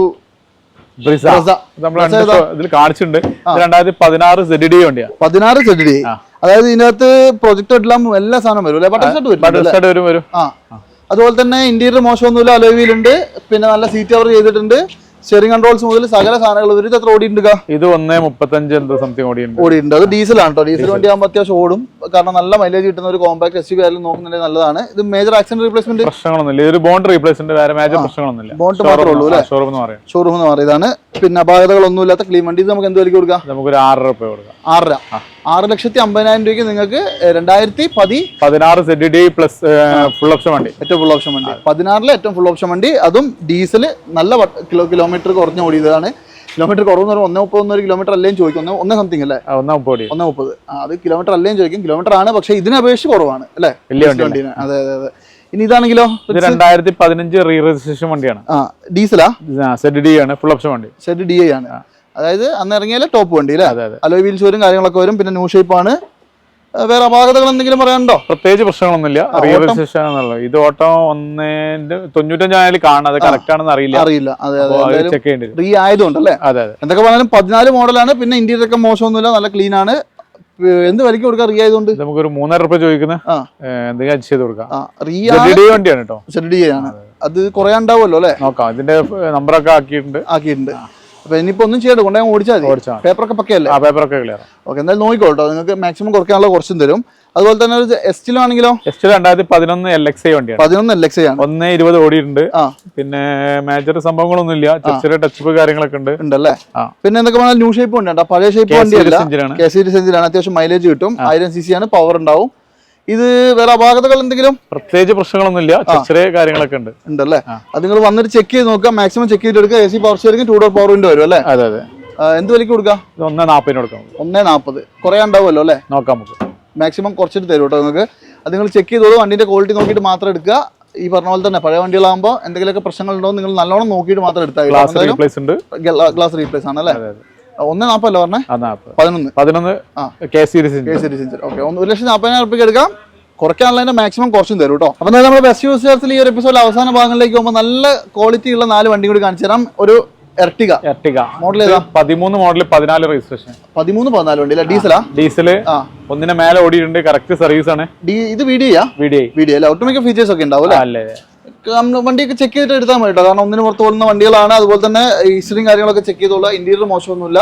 ഇതിൽ കാണിച്ചിട്ടുണ്ട്. രണ്ടായിരത്തി പതിനാറ് സെഡ് ഡി വണ്ടിയാണ് പതിനാറ് സെഡ് ഡി അതായത് ഇതിനകത്ത് പ്രൊജക്ട് എല്ലാം എല്ലാ സാധനം വരും അല്ലെ? ബട്ടൺ ബട്ടർ സ്റ്റാർട്ട് വരും വരും. ആ. അതുപോലെ തന്നെ ഇന്റീരിയർ മോശമൊന്നുമില്ല അലോവിയിലുണ്ട് പിന്നെ നല്ല സീറ്റ് കവർ ചെയ്തിട്ടുണ്ട്. സ്റ്റിയറിംഗ് കൺട്രോൾസ് മുതൽ സകല സാധനങ്ങൾ ഇത് എത്ര ഓടിയിട്ടുണ്ട് ഇത് ഒന്നേ മുപ്പത്തഞ്ച് എന്തോ സംതിങ് ഓടിയുണ്ട് ഓടിയിട്ടുണ്ട്. അത് ഡീസലാണ് കേട്ടോ ഡീസൽ വണ്ടി ആകുമ്പോൾ അത്യാവശ്യം ഓടും. കാരണം നല്ല മൈലേജ് കിട്ടുന്ന ഒരു കോമ്പാക്ട് എസ് യു ആയാലും നോക്കുന്നുണ്ടെങ്കിൽ നല്ലതാണ്. ഇത് മേജർ ആക്സിഡന്റ് റീപ്ലേസ്മെന്റ് പ്രശ്നങ്ങളൊന്നുമില്ല. ഒരു ബോണ്ട് റീപ്ലേസ്മെന്റ് വേറെ മേജർ പ്രശ്നങ്ങളൊന്നുമില്ല. ബോണ്ട് മാത്രമേ ഉള്ളൂ അല്ലേ? ഷോറൂം എന്ന് പറയാം. ഷോറൂം എന്ന് പറയുന്നതാണ്. പിന്നെ അപാകതകളൊന്നും ഇല്ലാത്ത ക്ലീൻ വണ്ടി നമുക്ക് എന്ത് വിലയ്ക്ക് കൊടുക്കാം? നമുക്കൊരു ആറര രൂപ കൊടുക്കാം. ആറര. ആറ് ലക്ഷത്തി അമ്പതിനായിരം രൂപയ്ക്ക് നിങ്ങൾക്ക് രണ്ടായിരത്തി പതി പതിനാറ് Z D plus full option വണ്ടി. ഏറ്റവും ഫുൾ ഓപ്ഷൻ വണ്ടി. പതിനാറിലെ ഏറ്റവും ഫുൾ ഓപ്ഷൻ വണ്ടി. അതും ഡീസൽ നല്ല കിലോ കിലോമീറ്റർ കുറഞ്ഞ ഓടിയതാണ്. കിലോമീറ്റർ കുറവെന്ന് പറയുമ്പോൾ ഒന്നേ മുപ്പത് ഒന്നൊരു കിലോമീറ്റർ അല്ലേ ചോദിക്കും. ഒന്ന് ഒന്നേ സംതിങ് അല്ലേ? ഒന്നാം മുപ്പത് ഒന്നേ മുപ്പത്. അത് കിലോമീറ്റർ അല്ലേ ചോദിക്കും. കിലോമീറ്റർ ആണ് പക്ഷേ ഇതിനപേക്ഷിച്ച് കുറവാണ് അല്ലേ? വലിയ വണ്ടി അതെ അതെ അതെ. ഇനി ഇതാണെങ്കിലോ? ഇത് രണ്ടായിരത്തി പതിനഞ്ച് റീ രജിസ്ട്രേഷൻ വണ്ടിയാണ് ഡീസലാ സെഡ് ഡി ആണ് ഫുൾ ഓപ്ഷൻ വണ്ടി. സെഡ് ഡി ആണ്. അതായത് അന്ന് ഇറങ്ങിയാൽ ടോപ്പ് വണ്ടി അല്ലേ അലോയ് വീൽസ് വരും കാര്യങ്ങളൊക്കെ വരും പിന്നെ ന്യൂ ഷേപ്പ് ആണ്. വേറെ അപാകതകൾ എന്തെങ്കിലും പറയാനുണ്ടോ? പ്രത്യേകിച്ച് പ്രശ്നങ്ങളൊന്നുമില്ല. ആണല്ലോ ഇത് ഓട്ടോ ഒന്നേ തൊണ്ണൂറ്റഞ്ചായാലും കാണാം. അത് കറക്റ്റ് ആണെന്ന് അറിയില്ല. അറിയില്ല. അതെ റീ ആയതുകൊണ്ട് അല്ലേ അതെ അതെ. എന്തൊക്കെ പറഞ്ഞാലും പതിനാല് മോഡലാണ് പിന്നെ ഇന്റീരിയർ ഒക്കെ മോശമൊന്നുമില്ല. നല്ല ക്ലീൻ ആണ്. എന്ത് വിലയ്ക്ക് കൊടുക്കാം റീ ആയതുകൊണ്ട്? നമുക്ക് നമുക്കൊരു മൂന്നര റുപ്യ ചോദിക്കുന്ന. എന്തെങ്കിലും അഡ്ജസ്റ്റ് ചെയ്ത് കൊടുക്കാം. വണ്ടിയാണ് കേട്ടോ. ആണ് അത് കുറയാണ്ടാവുമല്ലോ അല്ലേ? നോക്കാം. ഇതിന്റെ നമ്പറൊക്കെ ആക്കിയിട്ടുണ്ട്. ആക്കിയിട്ടുണ്ട്. അപ്പൊ ഇനിയിപ്പോ ഒന്നും ചെയ്യണ്ട കൊണ്ടുപോയി ഓടിച്ചാൽ മതി. പേപ്പറൊക്കെ പക്കയല്ലേ? ആ പേപ്പറൊക്കെ ക്ലിയർ ഓക്കെ എന്തായാലും നോക്കിക്കോട്ടോ. നിങ്ങൾക്ക് മാക്സിമം കുറയ്ക്കാനുള്ള കുറച്ചും തരും. അതുപോലെ തന്നെ ഒരു എസ്റ്റിലാണെങ്കിലോ എസ്റ്റിൽ രണ്ടായിരത്തി പതിനൊന്ന് എൽ എക്സ് ഐ വണ്ടിയാണ്. പതിനൊന്ന് എൽ എക്സ് ആണ്. ഒന്ന് ഇരുപത് ഓടിയിട്ടുണ്ട്. ആ. പിന്നെ മേജർ സംഭവങ്ങളൊന്നും ഇല്ല. ചെറിയ ടച്ച് ടച്ചപ്പ് കാര്യങ്ങളൊക്കെ ഉണ്ട്. ഉണ്ടല്ലേ? പിന്നെ എന്തൊക്കെ പറഞ്ഞാൽ ന്യൂ ഷേപ്പ് ഉണ്ട് പഴയ ഷേപ്പ് വണ്ടിയല്ല. എഞ്ചിനാണ് കെ സീരീസ് സെഞ്ചിലാണ് അത്യാവശ്യം മൈലേജ് കിട്ടും. ആയിരം സി സി ആണ്. പവർ ഉണ്ടാവും. ഇത് വേറെ അപാകതകൾ എന്തെങ്കിലും? പ്രത്യേകിച്ച് പ്രശ്നങ്ങളൊന്നുമില്ല. ചെറിയ കാര്യങ്ങളൊക്കെ ഉണ്ട്. ഉണ്ടല്ലേ? അത് നിങ്ങൾ വന്നിട്ട് ചെക്ക് ചെയ്ത് നോക്കുക. മാക്സിമം ചെക്ക് ചെയ്ത് എടുക്കുക A C power steering two door power window വരും അല്ലേ? അതെ അതെ. എന്ത് വിലക്ക് കൊടുക്കുക? ഒന്നേ നാൽപ്പതിന് കൊടുക്കാം. ഒന്നേ നാൽപ്പത് കുറേ ഉണ്ടാവുമല്ലോ അല്ലേ? നോക്കാം നമുക്ക്. മാക്സിമം കുറച്ചിട്ട് തരും കേട്ടോ നിങ്ങൾക്ക്. അത് നിങ്ങൾ ചെക്ക് ചെയ്തോളൂ. വണ്ടിന്റെ ക്വാളിറ്റി നോക്കിയിട്ട് മാത്രം എടുക്കുക. ഈ പറഞ്ഞ പോലെ തന്നെ പഴയ വണ്ടികളാകുമ്പോൾ എന്തെങ്കിലുമൊക്കെ പ്രശ്നങ്ങളുണ്ടോ നിങ്ങൾ നല്ലോണം നോക്കിയിട്ട് മാത്രം എടുത്താൽ ഗ്ലാസ് റീപ്ലേസ് ഉണ്ട്. ഗ്ലാസ് റീപ്ലേസ് ആണ് അല്ലേ? അതെ അതെ. ഒന്നേ നാൽപ്പല്ലോ പറഞ്ഞേ? പതിനൊന്ന്. പതിനൊന്ന് ആ. K series K C century okay. ഒന്ന് ഒരു ലക്ഷത്തി നാപ്പതിനായിരം റുപ്യക്ക് എടുക്കാം. കുറയ്ക്കാനുള്ളതിന്റെ മാക്സിമം കുറച്ചും തരും കേട്ടോ അപ്പോൾ നമ്മുടെ ബെസ്റ്റ് യൂസേഴ്സിൽ ഈ ഒരു എപ്പിസോഡ് അവസാന ഭാഗങ്ങളിലേക്ക് പോകുമ്പോൾ നല്ല ക്വാളിറ്റി ഉള്ള നാല് വണ്ടി കൂടി കാണിച്ചു തരാം. ഒരു എർട്ടിക എർട്ടിക മോഡൽ ഏതാ? പതിമൂന്ന് മോഡൽ പതിനാല് രജിസ്ട്രേഷൻ പതിമൂന്ന് പതിനാല് വണ്ടി അല്ലേ? ഡീസലാ ഡീസൽ ആ. ഒന്നിനെ മേലെ ഓടിയിട്ടുണ്ട്. കറക്റ്റ് സർവീസ് ആണ്. ഇത് വീഡിയോ വീഡിയോ വീഡിയോ അല്ലേ? ഒട്ടുമിക്ക ഫീച്ചേഴ്സ് ഒക്കെ ഉണ്ടാവും അല്ലേ. വണ്ടിയൊക്കെ ചെക്ക് ചെയ്തിട്ട് എടുത്താൽ മതി കേട്ടോ കാരണം ഒന്നിന് പുറത്ത് പോകുന്ന വണ്ടികളാണ്. അതുപോലെ തന്നെ ഹിസ്റ്ററിയും കാര്യങ്ങളൊക്കെ ചെക്ക് ചെയ്തോളാം ഇന്റീരിയർ മോശമൊന്നുമില്ല.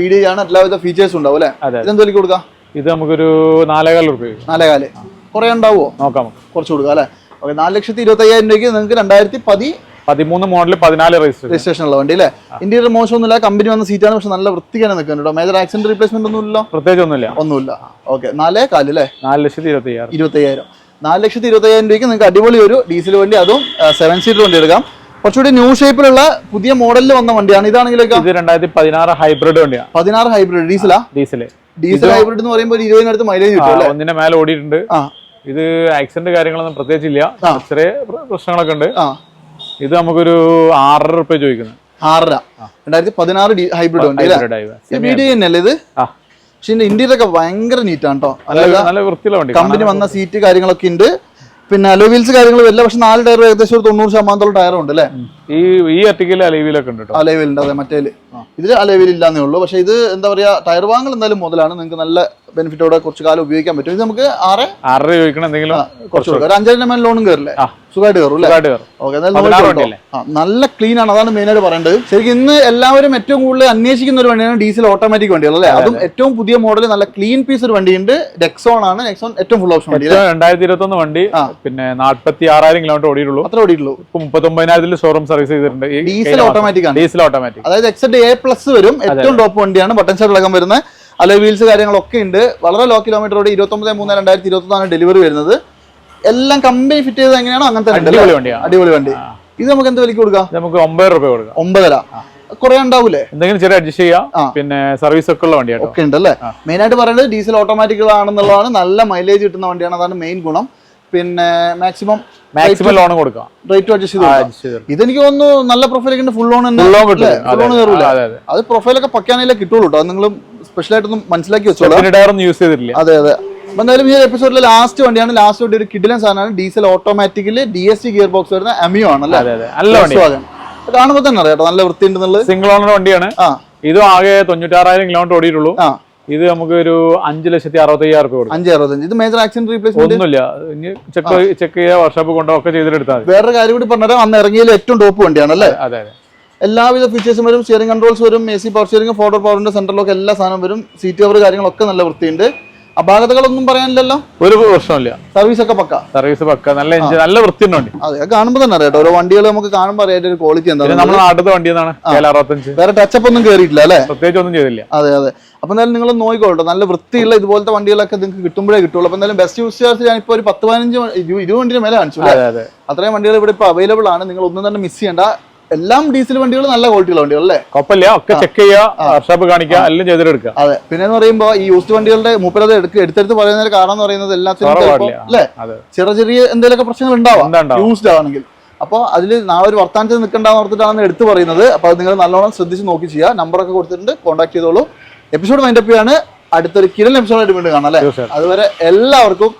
വീഡിയോ ആണ് എല്ലാവിധ ഫീച്ചേഴ്സും ഉണ്ടാവും അല്ലേ. എന്തോലിക്ക് കൊടുക്കാം? ഇത് നമുക്കൊരു നാലേകാൽ റുപ്യ നാലേകാൽ. കുറെ ഉണ്ടാവുമോ നോക്കാം കുറച്ച് കൊടുക്കാം അല്ലേ? ഓക്കെ നാല് ലക്ഷത്തി ഇരുപത്തി അയ്യായിരം രൂപയ്ക്ക് നിങ്ങൾക്ക് രണ്ടായിരത്തി പതി പതിമൂന്ന് മോഡൽ പതിനാല് രജിസ്ട്രേഷൻ ഉള്ള വണ്ടി അല്ലേ? ഇന്റീരിയർ മോശമൊന്നുമില്ല. കമ്പനി വന്ന സീറ്റാണ് പക്ഷെ നല്ല വൃത്തിക്കാണ് നിൽക്കുന്നത് കേട്ടോ മേജർ ആക്സിഡന്റ് റീപ്ലേസ്മെന്റ് ഒന്നുമില്ല പ്രത്യേകിച്ച് ഒന്നുമില്ല. ഒന്നുമില്ല. ഓക്കെ നാലേ കാൽ അല്ലേ? നാല് ലക്ഷത്തി ഇരുപത്തി അയ്യായിരം ഇരുപത്തി അയ്യായിരം നാല് ലക്ഷത്തി ഇരുപത്തയ്യായിരം രൂപയ്ക്ക് നിങ്ങൾക്ക് അടിപൊളി ഒരു ഡീസൽ വണ്ടി അതും സെവൻ സീറ്റർ വണ്ടി എടുക്കാം. കുറച്ചുകൂടി ന്യൂ ഷേപ്പിലുള്ള പുതിയ മോഡലിൽ വന്ന വണ്ടിയാണ്. ഇതാണെങ്കിലൊക്കെ ഇത് രണ്ടായിരത്തി പതിനാറ് ഹൈബ്രിഡ് വണ്ടിയാണ് പതിനാറ് ഹൈബ്രിഡ് ഡീസലാ ഡീസൽ ഡീസൽ ഹൈബ്രിഡ് എന്ന് പറയുമ്പോൾ ഇരുപതിനടുത്ത് മൈലേജ് കിട്ടും ഒന്നിന്റെ മേലെ ഓടിയിട്ടുണ്ട്. ഇത് ആക്സിഡന്റ് കാര്യങ്ങളൊന്നും പ്രത്യേകിച്ചില്ല. ചെറിയ പ്രശ്നങ്ങളൊക്കെ ഉണ്ട്. ആ. ഇത് നമുക്കൊരു ആറര റുപ്യ ചോദിക്കുന്നത് ആറര. രണ്ടായിരത്തി പതിനാറ് ഹൈബ്രിഡ് വണ്ടി വീഡിയോ തന്നെയല്ലേ ഇത്? പക്ഷെ ഇതിന്റെ ഇന്ത്യയിലൊക്കെ ഭയങ്കര നീറ്റാണ് കേട്ടോ നല്ല വൃത്തിയുള്ള വണ്ടി കമ്പനി വന്ന സീറ്റ് കാര്യങ്ങളൊക്കെ ഉണ്ട് പിന്നെ അലോ വീൽസ് കാര്യങ്ങൾ വരില്ല പക്ഷെ നാല് ടയർ ഏകദേശം ഒരു തൊണ്ണൂറ് ശതമാനത്തോളം ടയറും ഉണ്ട് അല്ലേ? ഈ ഈ അട്ടിക്കൽ അലൈവിലൊക്കെ ഉണ്ട് അലവിൽ ഉണ്ട് അതെ മറ്റേ ഇതിൽ അലവിൽ ഇല്ലാന്നേ ഉള്ളൂ. പക്ഷെ ഇത് എന്താ പറയാ ടയർ വാങ്ങൽ എന്തായാലും മുതലാണ്. നിങ്ങൾക്ക് നല്ല ബെനിഫിറ്റോടെ കുറച്ച് കാലം ഉപയോഗിക്കാൻ പറ്റും. ഇത് നമുക്ക് ആറ് ആറ് ഉപയോഗിക്കണം എന്തെങ്കിലും കുറച്ച് ഒരു അഞ്ചര മേൽ ലോണും കയറില്ലേ. സുഖമായിട്ട് കയറും അല്ലേ? ഓക്കെ നല്ല ക്ലീൻ ആണ്. അതാണ് മെയിൻ ആയിട്ട് പറയേണ്ടത്. ശരിക്കും ഇന്ന് എല്ലാവരും ഏറ്റവും കൂടുതൽ അന്വേഷിക്കുന്ന ഒരു വണ്ടിയാണ് ഡീസൽ ഓട്ടോമാറ്റിക് വണ്ടികൾ അല്ലേ? അതും ഏറ്റവും പുതിയ മോഡൽ നല്ല ക്ലീൻ പീസ് ഒരു വണ്ടിയുണ്ട്. ഡെക്സോൺ ആണ്. ഡെക്സോൺ ഏറ്റവും ഫുൾ ഓപ്ഷൻ വണ്ടി രണ്ടായിരത്തി ഇരുപത്തി ഒന്ന് വണ്ടി പിന്നെ നാല്പത്തി ആറായിരം കിലോമീറ്റർ ഓടിയിട്ടുള്ളൂ. അത്ര ഓടിയിട്ടുള്ളൂ. ഇപ്പൊ മുപ്പത്തൊമ്പതിനായിരത്തിൽ ഷോറൂം സർവീസ് ചെയ്തിട്ടുണ്ട്. ഡീസൽ ഓട്ടോമാറ്റിക് ആണ്. ഡീസൽ ഓട്ടോമാറ്റിക് അതായത് എക്സെറ്റ് എ പ്ലസ് വരും. ഏറ്റവും ടോപ്പ് വണ്ടിയാണ്. ബട്ടൺ ഷർട്ട് ഇളകം വരുന്ന അലോ വീൽസ് കാര്യങ്ങളൊക്കെ ഉണ്ട്. വളരെ ലോ കിലോമീറ്റർ ഓടി ഇരുപത്തൊമ്പത് മൂന്ന് രണ്ടായിരത്തി ഇരുപത്തി ഒന്നാണ് ഡെലിവറി വരുന്നത്. എല്ലാം കമ്പനി ഫിറ്റ് ചെയ്തത് എങ്ങനെയാണോ അങ്ങനത്തെ അടിപൊളി? വണ്ടിയാണ് അടിപൊളി വണ്ടി. ഇത് നമുക്ക് എന്ത് വിലക്ക് കൊടുക്കാം? നമുക്ക് ഒമ്പത് രൂപ കൊടുക്കാം. ഒമ്പതര. കുറെ ഉണ്ടാവൂലേ? എന്തെങ്കിലും ചെറിയ അഡ്ജസ്റ്റ് ചെയ്യാം. പിന്നെ സർവീസ് ഒക്കെ ഉള്ള വണ്ടിയാണ് ഒക്കെ ഉണ്ടല്ലേ? മെയിൻ ആയിട്ട് പറയുന്നത് ഡീസൽ ഓട്ടോമാറ്റിക്കുകളാണെന്നുള്ളതാണ് നല്ല മൈലേജ് കിട്ടുന്ന വണ്ടിയാണ്. അതാണ് മെയിൻ ഗുണം. പിന്നെ മാക്സിമം മാക്സിമം ലോൺ കൊടുക്കാം. റേറ്റ് അഡ്ജസ്റ്റ് ചെയ്ത്. ഇതെനിക്ക് തോന്നുന്നു നല്ല പ്രൊഫൈലൊക്കെ ഫുൾ ലോൺ ലോൺ ലോൺ അതെ, പ്രൊഫൈലൊക്കെ പക്കാനല്ലേ കിട്ടുള്ളൂ കേട്ടോ അത് നിങ്ങൾ സ്പെഷ്യലായിട്ടൊന്നും മനസ്സിലാക്കി വെച്ചോളൂ. യൂസ് ചെയ്തിട്ടില്ല. അതെ അതെ. അപ്പൊ എന്തായാലും ഈ എപ്പിസോഡിലെ ലാസ്റ്റ് വണ്ടിയാണ്. ലാസ്റ്റ് വണ്ടി ഒരു കിഡിലൻ സാധനമാണ്. Diesel automatically D S C gear box വരുന്ന അമിയോ ആണ് അല്ലേ? കാണുമ്പോൾ തന്നെ അറിയാം നല്ല വൃത്തി ഉണ്ടെന്നുള്ളത് സിംഗിൾ ഓണർ വണ്ടിയാണ് ഇതും ആകെ തൊണ്ണൂറ്റാറായിരം കിലോമീറ്റർ ഓടിയിട്ടുള്ളൂ. ആ. ഇത് നമുക്ക് ഒരു അഞ്ച് ലക്ഷത്തി അറുപത്തയ്യായിരം രൂപ അഞ്ച് അറുപത്തഞ്ച്. ഇത് മേജർ ആക്സിഡന്റ് റീപ്ലേസ്മെന്റ് ഒന്നുമില്ല. ഇനി ചെക്ക് ചെക്ക് ചെയ്യുക വർക്ക്ഷോപ്പ് കൊണ്ടോ ഒക്കെ ചെയ്തെടുത്താൽ വേറൊരു കാര്യം കൂടി പറഞ്ഞാൽ അന്ന് ഇറങ്ങിയതിൽ ഏറ്റവും ടോപ്പ് വണ്ടിയാണ് അല്ലേ അതെ അതെ. എല്ലാവിധ ഫീച്ചേഴ്സും വരും. സ്റ്റിയറിംഗ് കൺട്രോൾസ് വരും. A C power steering photo പവറിന്റെ സെന്ററിലൊക്കെ എല്ലാ സാധനവും വരും. സീറ്റ് കവർ കാര്യങ്ങളൊക്കെ നല്ല വൃത്തിയുണ്ട്. അപാകതകളൊന്നും പറയാനില്ലല്ലോ? ഒരു പ്രശ്നമില്ല സർവീസ് ഒക്കെ പക്ക. സർവീസ് പക്ക. നല്ല എഞ്ചിൻ നല്ല വൃത്തിയുണ്ട് വണ്ടി. അതെ കാണുമ്പോൾ തന്നെ അറിയാം ഓരോ വണ്ടികൾ നമുക്ക് കാണുമ്പോൾ അറിയാം ഒരു ക്വാളിറ്റി എന്താ നമ്മൾ നമ്മുടെ നാട്ടിലത്തെ വണ്ടി എന്നാണ്? അറുപത്തഞ്ച്. വേറെ ടച്ചപ്പ് ഒന്നും കയറിയിട്ടില്ല അല്ലേ? പ്രത്യേകിച്ച് ഒന്നും ചെയ്തില്ല. അതെ അതെ. അപ്പൊ എന്തായാലും നിങ്ങൾ നോക്കിക്കോട്ടോ നല്ല വൃത്തിയുള്ള ഇതുപോലത്തെ വണ്ടികളൊക്കെ നിങ്ങൾക്ക് കിട്ടുമ്പോഴേ കിട്ടുള്ളൂ. അപ്പോൾ എന്തായാലും ബെസ്റ്റ് യൂസ് ഞാൻ ഇപ്പോൾ ഒരു പത്ത് പതിനഞ്ച് ഇരുപത് വണ്ടിയുടെ മേലെ കാണിച്ചു അതെ അതെ. അത്രയും വണ്ടികൾ ഇവിടെ ഇപ്പോൾ അവൈലബിൾ ആണ്. നിങ്ങൾ ഒന്നും തന്നെ മിസ് ചെയ്യേണ്ട. എല്ലാം ഡീസൽ വണ്ടികൾ നല്ല ക്വാളിറ്റിയുള്ള വണ്ടികൾ അല്ലേ? കുഴപ്പമില്ല. ഒക്കെ ചെക്ക് ചെയ്യുക വർക്ക്ഷോപ്പ് കാണിക്കുക എല്ലാം ചെയ്തെടുക്കുക അതെ. പിന്നെ പറയുമ്പോൾ ഈ യൂസ്ഡ് വണ്ടികളുടെ മൂപ്പരത് എടുക്കുക എടുത്തെടുത്ത് പറയുന്നതിന് കാരണം എന്ന് പറയുന്നത് എല്ലാത്തിനും അല്ലേ? ചെറിയ ചെറിയ എന്തെങ്കിലുമൊക്കെ പ്രശ്നങ്ങൾ ഉണ്ടാവാം. ഉണ്ടാവും? യൂസ്ഡ് ആണെങ്കിൽ. അപ്പോൾ അതിൽ നാളെ ഒരു വർത്താനത്തിൽ നിൽക്കണ്ടെന്ന് ഓർത്തിട്ടാണ് എടുത്ത് പറയുന്നത്. അപ്പോൾ അത് നിങ്ങൾ നല്ലോണം ശ്രദ്ധിച്ച് നോക്കി ചെയ്യുക. നമ്പറൊക്കെ കൊടുത്തിട്ടുണ്ട്. കോൺടാക്ട് ചെയ്തോളൂ. എപ്പിസോഡ് മൈൻഡപ്പ് ചെയ്യാണ്. അടുത്തൊരു കിരൺ എപ്പിസോഡായിട്ട് വീണ്ടും കാണാം അല്ലേ? അതുവരെ എല്ലാവർക്കും